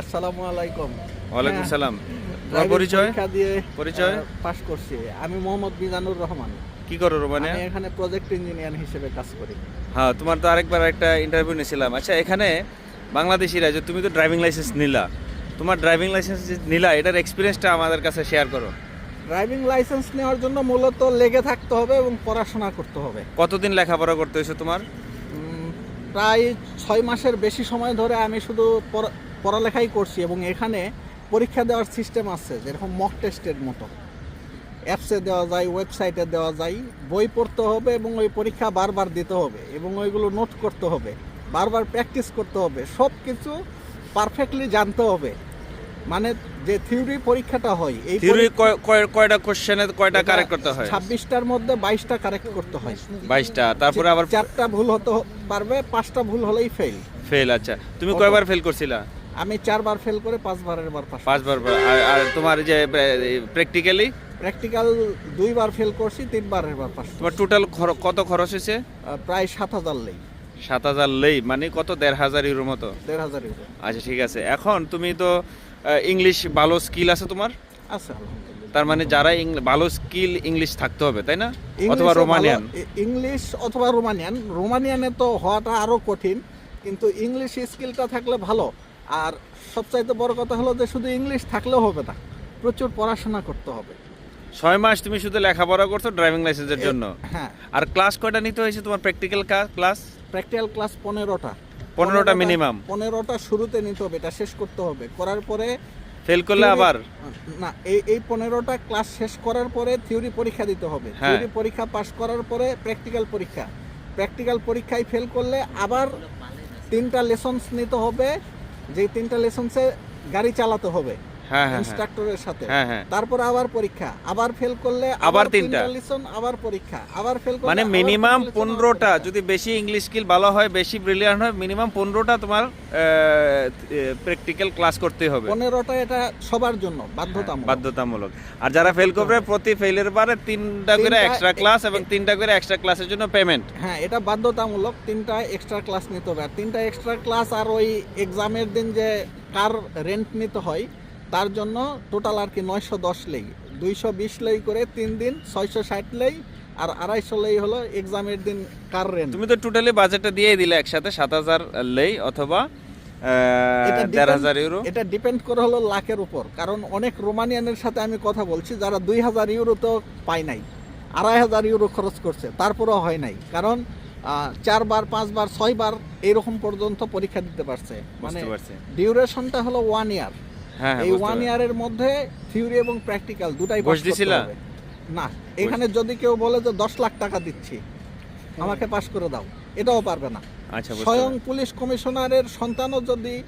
আসসালামু আলাইকুম। ওয়ালাইকুম হ্যাঁ, সালাম। তোমার পরিচয়? দিয়ে পরিচয়? পাশ করছি। আমি মোহাম্মদ মিজানুর রহমান। কি করো রোমানে আমি এখানে প্রজেক্ট ইঞ্জিনিয়ার হিসেবে কাজ করি। হ্যাঁ তোমার তো আরেকবার একটা ইন্টারভিউ নিয়েছিলাম। আচ্ছা এখানে বাংলাদেশিরা যে তুমি তো ড্রাইভিং লাইসেন্স নিলা। তোমার ড্রাইভিং লাইসেন্স নিলা এটার এক্সপিরিয়েন্সটা আমাদের কাছে শেয়ার করো। ড্রাইভিং লাইসেন্স নেওয়ার জন্য মূলত লেগে থাকতে হবে এবং পড়াশোনা করতে হবে। কতদিন লেখাপড়া করতে হয়েছে তোমার? প্রায় ছয় মাসের বেশি সময় ধরে আমি শুধু পড়া- পড়ালেখাই করছি এবং এখানে পরীক্ষা দেওয়ার সিস্টেম আছে, যেরকম মক টেস্টের মতো। অ্যাপসে দেওয়া যায় ওয়েবসাইটে দেওয়া যায়, বই পড়তে হবে এবং ওই পরীক্ষা বারবার দিতে হবে এবং ওইগুলো নোট করতে হবে, বারবার প্র্যাকটিস করতে হবে সব কিছু পারফেক্টলি জানতে হবে। মানে যে থিওরি পরীক্ষাটা হয় এই থিওরি কয়টা কোশ্চেনে কয়টা কারেক্ট করতে হয়? ছাব্বিশটার মধ্যে বাইশটা কারেক্ট করতে হয়। বাইশটা তারপরে আবার চারটা ভুল হতে পারবে পাঁচটা ভুল হলেই ফেল ফেল আচ্ছা। তুমি? কয়বার ফেল করছিলা? আমি চারবার ফেল করে পাঁচবারের বার পাস পাঁচবার আর আর তোমার যে প্র্যাকটিক্যালি প্র্যাকটিক্যাল দুইবার ফেল করছি তিনবারের বার পাস তোমার টোটাল কত খরচ হয়েছে? প্রায় সাত হাজার লেই। সাত হাজার লেই মানে কত? দেড় হাজার ইউরোর মতো? দেড় হাজার ইউরো। আচ্ছা ঠিক আছে। এখন তুমি তো ইংলিশ ভালো স্কিল আছে তোমার? আছে তার মানে যারা ভালো স্কিল ইংলিশ থাকতে হবে তাই না? অথবা রোমানিয়ান ইংলিশ অথবা রোমানিয়ান রোমানিয়ানে তো হওয়াটা আরও কঠিন কিন্তু ইংলিশ স্কিলটা থাকলে ভালো। আর সবচাইতে বড় কথা হলো যে শুধু ইংলিশ থাকলেও হবে না প্রচুর পড়াশোনা করতে হবে। ছয় মাস তুমি শুধু লেখাপড়া করছ ড্রাইভিং লাইসেন্সের জন্য। হ্যাঁ। আর ক্লাস কয়টা নিতে হয়েছে তোমার প্র্যাকটিক্যাল ক্লাস প্র্যাকটিক্যাল ক্লাস পনেরোটা। পনেরোটা মিনিমাম পনেরোটা শুরুতে নিতে হবে এটা শেষ করতে হবে। করার পরে ফেল করলে আবার? না এই এই পনেরোটা ক্লাস শেষ করার পরে থিওরি পরীক্ষা দিতে হবে। হ্যাঁ। থিওরি পরীক্ষা পাশ করার পরে প্র্যাকটিক্যাল পরীক্ষা। প্র্যাকটিক্যাল পরীক্ষায় ফেল করলে আবার তিনটা লেসন্স নিতে হবে। যেই তিনটা লেসন্সে গাড়ি চালাতে হবে। হ্যাঁ হ্যাঁ হ্যাঁ ইনস্ট্রাক্টরের সাথে। হ্যাঁ হ্যাঁ। তারপর আবার পরীক্ষা আবার ফেল করলে আবার তিনটা। লেসন আবার পরীক্ষা আবার ফেল করলে মানে মিনিমাম তিনটা পনেরোটা যদি বেশি ইংলিশ স্কিল ভালো হয় বেশি ব্রিলিয়ান্ট হয় মিনিমাম পনেরোটা তোমার প্র্যাকটিক্যাল ক্লাস করতে হবে। পনেরোটা এটা সবার জন্য বাধ্যতামূলক। বাধ্যতামূলক। আর যারা ফেল করবে প্রতি ফেলের বারে তিনটা করে এক্সট্রা ক্লাস এবং তিনটা করে এক্সট্রা ক্লাসের জন্য পেমেন্ট হ্যাঁ এটা বাধ্যতামূলক তিনটা এক্সট্রা ক্লাস নিতে হবে। আর তিনটা এক্সট্রা ক্লাস আর ওই এক্সামের দিন যে কার রেন্ট নিতে হয় তার জন্য টোটাল আর কি নয়শো দশ লেই দুইশো বিশ লেই করে তিন দিন ছয়শো ষাট লেই আর আড়াইশো লেই হলো এক্সামের দিন কার রেন্ট তুমি তো টোটালি বাজেটটা দিয়ে দিলে একসাথে সাত হাজার লেই অথবা দেড় হাজার ইউরো এটা ডিপেন্ড করে হলো লাখের উপর কারণ অনেক রোমানিয়ানের সাথে আমি কথা বলছি যারা দুই হাজার ইউরো তো পায় নাই আড়াই হাজার ইউরো খরচ করছে তারপরেও হয় নাই কারণ চারবার পাঁচবার ছয়বার এরকম পর্যন্ত পরীক্ষা দিতে পারছে। মানে ডিউরেশনটা হলো ওয়ান ইয়ার এই ওয়ান ইয়ারের মধ্যে থিওরি এবং প্র্যাকটিক্যাল দুটাই pass করতে হবে। না এখানে যদি কেউ বলে যে দশ লাখ টাকা দিচ্ছি আমাকে পাস করে দাও এটাও পারবে না। আচ্ছা স্বয়ং পুলিশ কমিশনারের সন্তানও যদি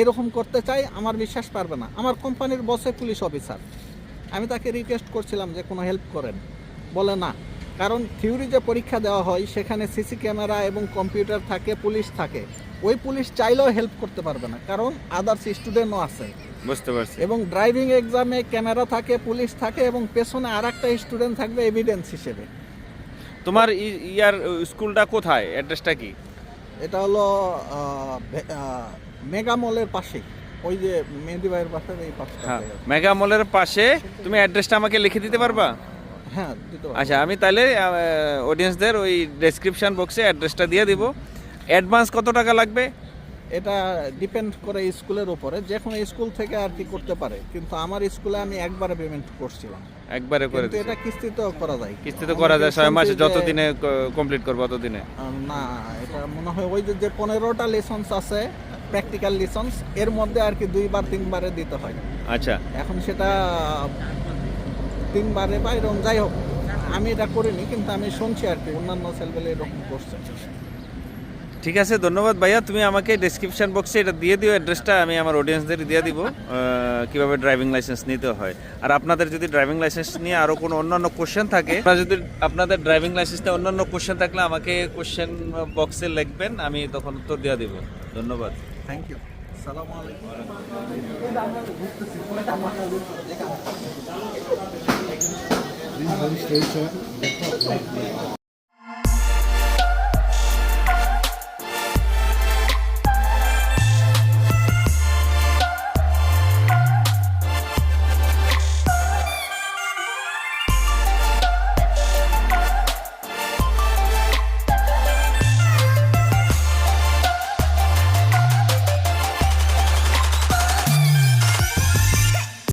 এরকম করতে চায় আমার বিশ্বাস পারবে না। আমার কোম্পানির বসে পুলিশ অফিসার আমি তাকে রিকোয়েস্ট করছিলাম যে কোনো হেল্প করেন। বলে না। কারণ থিওরি যে পরীক্ষা দেওয়া হয় সেখানে সিসি ক্যামেরা এবং কম্পিউটার থাকে পুলিশ থাকে। ওই পুলিশ চাইলেও হেল্প করতে পারবে না। কারণ আদার্স স্টুডেন্টও আছে। বুঝতে পারছি। এবং ড্রাইভিং এক্সামে ক্যামেরা থাকে পুলিশ থাকে এবং পেছনে আর একটা স্টুডেন্ট থাকবে এভিডেন্স হিসেবে। তোমার ইয়ার স্কুলটা কোথায়? অ্যাড্রেসটা কি? এটা হলো আহ, ভে- আহ, মেগা মলের পাশে। ওই যে মেহেদি ভাইয়ের পাশে এই পাশটা হ্যাঁ মেগা মলের পাশে। তুমি অ্যাড্রেসটা আমাকে লিখে দিতে পারবা? হ্যাঁ আচ্ছা আমি তাহলে অডিয়েন্সদের ওই ডেসক্রিপশন বক্সে অ্যাড্রেসটা দিয়ে দিব। অ্যাডভান্স কত টাকা লাগবে? এটা ডিপেন্ড করে স্কুলের উপরে যে কোনো স্কুল থেকে আর কি করতে পারে। কিন্তু আমার স্কুলে আমি একবারে পেমেন্ট করছিলাম। একবারে করে এটা কিস্তিতেও করা যায়। কিস্তিতে করা যায় ছয় মাসে যত দিনে কমপ্লিট করব তত দিনে। না এটা মনে হয় ওই যে যে পনেরোটা লেসন্স আছে প্র্যাকটিক্যাল লেসন্স এর মধ্যে আর কি দুইবার তিনবারে দিতে হয়। আচ্ছা। এখন সেটা তিনবারে বা এরকম যাই হোক আমি এটা করিনি কিন্তু আমি শুনছি আর কি অন্যান্য ছেলেবেলে এরকম করছে। ঠিক আছে ধন্যবাদ ভাইয়া। তুমি আমাকে ডেসক্রিপশন বক্সে এটা দিয়ে দিও অ্যাড্রেসটা আমি আমার অডিয়েন্সদের দিয়ে দিব কীভাবে ড্রাইভিং লাইসেন্স নিতে হয়। আর আপনাদের যদি ড্রাইভিং লাইসেন্স নিয়ে আরও কোনো অন্যান্য কোশ্চেন থাকে আপনারা যদি আপনাদের ড্রাইভিং লাইসেন্স নিয়ে অন্যান্য কোশ্চেন থাকলে আমাকে কোশ্চেন বক্সে লিখবেন আমি তখন উত্তর দিয়ে দিব। ধন্যবাদ। থ্যাংক ইউ সালামু আলাইকুম.